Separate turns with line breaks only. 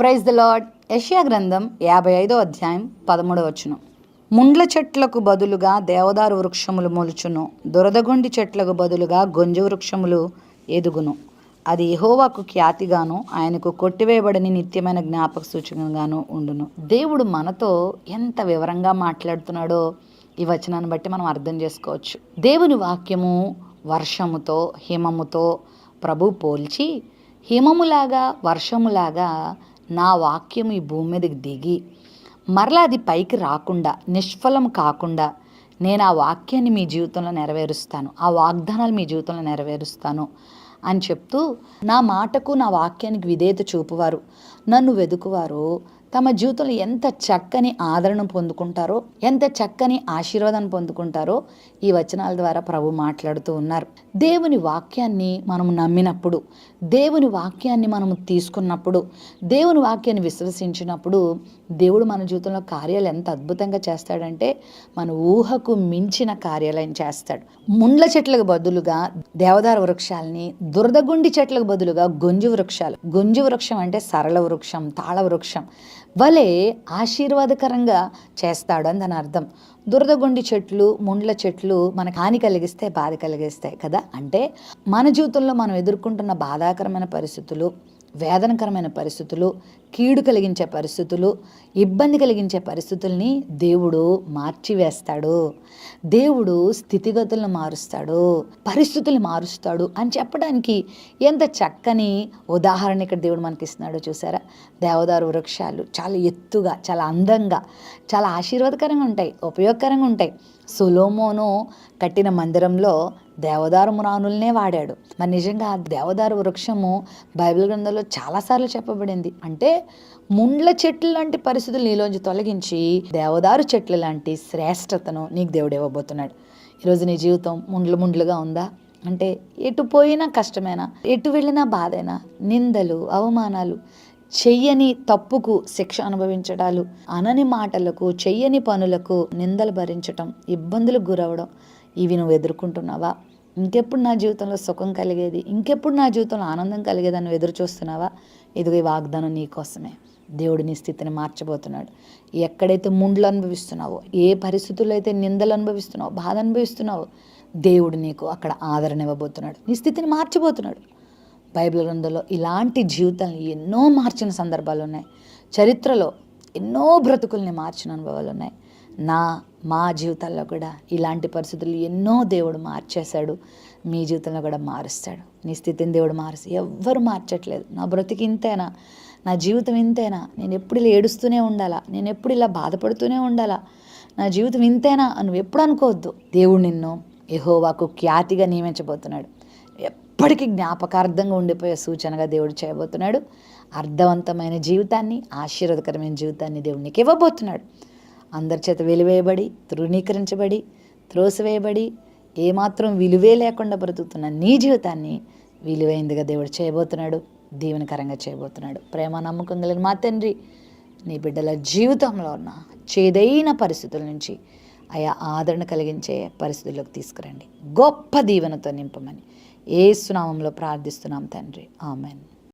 Praise the lord. యషియా గ్రంథం యాభై ఐదో అధ్యాయం పదమూడవ వచనం. ముండ్ల చెట్లకు బదులుగా దేవదారు వృక్షములు మొలుచును. దురదగొండి చెట్లకు బదులుగా గొంజు వృక్షములు ఎదుగును. అది యెహోవాకు ఖ్యాతిగాను ఆయనకు కొట్టివేయబడని నిత్యమైన జ్ఞాపక సూచనగాను ఉండును. దేవుడు మనతో ఎంత వివరంగా మాట్లాడుతున్నాడో ఈ వచనాన్ని బట్టి మనం అర్థం చేసుకోవచ్చు. దేవుని వాక్యము వర్షముతో హిమముతో ప్రభు పోల్చి హిమములాగా వర్షములాగా నా వాక్యం ఈ భూమి మీదకి దిగి మరలా అది పైకి రాకుండా నిష్ఫలం కాకుండా నేను ఆ వాక్యాన్ని మీ జీవితంలో నెరవేరుస్తాను ఆ వాగ్దానాలు మీ జీవితంలో నెరవేరుస్తాను అని చెప్తూ నా మాటకు నా వాక్యానికి విధేయత చూపువారు నన్ను వెదుకువారు తమ జీవితంలో ఎంత చక్కని ఆదరణ పొందుకుంటారో ఎంత చక్కని ఆశీర్వాదం పొందుకుంటారో ఈ వచనాల ద్వారా ప్రభు మాట్లాడుతూ ఉన్నారు. దేవుని వాక్యాన్ని మనం నమ్మినప్పుడు దేవుని వాక్యాన్ని మనము తీసుకున్నప్పుడు దేవుని వాక్యాన్ని విశ్వసించినప్పుడు దేవుడు మన జీవితంలో కార్యాలు ఎంత అద్భుతంగా చేస్తాడంటే మన ఊహకు మించిన కార్యాలయం చేస్తాడు. ముండ్ల చెట్లకు బదులుగా దేవదార వృక్షాలని దురదగుండి చెట్లకు బదులుగా గొంజు వృక్షాలు. గొంజు వృక్షం అంటే సరళ వృక్షం తాళ వృక్షం. వలె ఆశీర్వాదకరంగా చేస్తాడు అని దాని అర్థం. దురదగొండి చెట్లు ముండ్ల చెట్లు మనకు హాని కలిగిస్తే బాధ కలిగిస్తాయి కదా? అంటే మన జీవితంలో మనం ఎదుర్కొంటున్న బాధాకరమైన పరిస్థితులు వేదనకరమైన పరిస్థితులు కీడు కలిగించే పరిస్థితులు ఇబ్బంది కలిగించే పరిస్థితుల్ని దేవుడు మార్చివేస్తాడు. దేవుడు స్థితిగతులను మారుస్తాడు పరిస్థితులు మారుస్తాడు అని చెప్పడానికి ఎంత చక్కని ఉదాహరణ ఇక్కడ దేవుడు మనకి ఇస్తున్నాడో చూసారా? దేవదారు వృక్షాలు చాలా ఎత్తుగా చాలా అందంగా చాలా ఆశీర్వాదకరంగా ఉంటాయి ఉపయోగకరంగా ఉంటాయి. సులోమోను కట్టిన మందిరంలో దేవదారు మురానుల్నే వాడాడు. మరి నిజంగా ఆ దేవదారు వృక్షము బైబిల్ గ్రంథంలో చాలాసార్లు చెప్పబడింది. అంటే ముండ్ల చెట్లు లాంటి పరిస్థితులు నీలోంచి తొలగించి దేవదారు చెట్లు లాంటి శ్రేష్టతను నీకు దేవుడు ఇవ్వబోతున్నాడు. ఈరోజు నీ జీవితం ముండ్లు ముండ్లుగా ఉందా? అంటే ఎటు పోయినా కష్టమేనా ఎటు వెళ్ళినా బాధేనా నిందలు అవమానాలు చెయ్యని తప్పుకు శిక్ష అనుభవించడాలు అనని మాటలకు చెయ్యని పనులకు నిందలు భరించటం ఇబ్బందులకు గురవడం ఇవి నువ్వు ఎదుర్కొంటున్నావా? ఇంకెప్పుడు నా జీవితంలో సుఖం కలిగేది? ఇంకెప్పుడు నా జీవితంలో ఆనందం కలిగేదని నువ్వు ఎదురు చూస్తున్నావా ఇదిగో ఈ వాగ్దానం నీకోసమే దేవుడు నీ స్థితిని మార్చబోతున్నాడు. ఎక్కడైతే ముండ్లు అనుభవిస్తున్నావో ఏ పరిస్థితుల్లో అయితే నిందలు అనుభవిస్తున్నావో బాధ అనుభవిస్తున్నావో దేవుడు నీకు అక్కడ ఆదరణ ఇవ్వబోతున్నాడు. నీ స్థితిని మార్చబోతున్నాడు. బైబిల్ గ్రంథంలో ఇలాంటి జీవితాలను ఎన్నో మార్చిన సందర్భాలు ఉన్నాయి. చరిత్రలో ఎన్నో బ్రతుకుల్ని మార్చిన అనుభవాలు ఉన్నాయి. నా మా జీవితాల్లో కూడా ఇలాంటి పరిస్థితులు ఎన్నో దేవుడు మార్చేశాడు. మీ జీవితంలో కూడా మారుస్తాడు. నీ స్థితిని దేవుడు మారుస్తాడు ఎవ్వరు మార్చట్లేదు. నా బ్రతికి ఇంతేనా? నా జీవితం ఇంతేనా? నేను ఎప్పుడు ఇలా ఏడుస్తూనే ఉండాలా? నేను ఎప్పుడు ఇలా బాధపడుతూనే ఉండాలా? నా జీవితం ఇంతేనా? అని నువ్వు ఎప్పుడు అనుకోవద్దు. దేవుడు నిన్ను ఎహోవాకు ఖ్యాతిగా నియమించబోతున్నాడు. ఎప్పటికీ జ్ఞాపకార్థంగా ఉండిపోయే సూచనగా దేవుడు చేయబోతున్నాడు. అర్థవంతమైన జీవితాన్ని ఆశీర్వదకరమైన జీవితాన్ని దేవుడు నీకు ఇవ్వబోతున్నాడు. అందరి చేత వెలివేయబడి తృణీకరించబడి త్రోసివేయబడి ఏమాత్రం విలువే లేకుండా బ్రతుకుతున్న నీ జీవితాన్ని విలువైందిగా దేవుడు చేయబోతున్నాడు దీవెనకరంగా చేయబోతున్నాడు. ప్రేమ నమ్మకం కలిగిన మా తండ్రి నీ బిడ్డల జీవితంలో ఉన్న చేదైన పరిస్థితుల నుంచి ఆయా ఆదరణ కలిగించే పరిస్థితుల్లోకి తీసుకురండి. గొప్ప దీవెనతో నింపమని ఏ సునామంలో ప్రార్థిస్తున్నాం తండ్రి. ఆమెన్.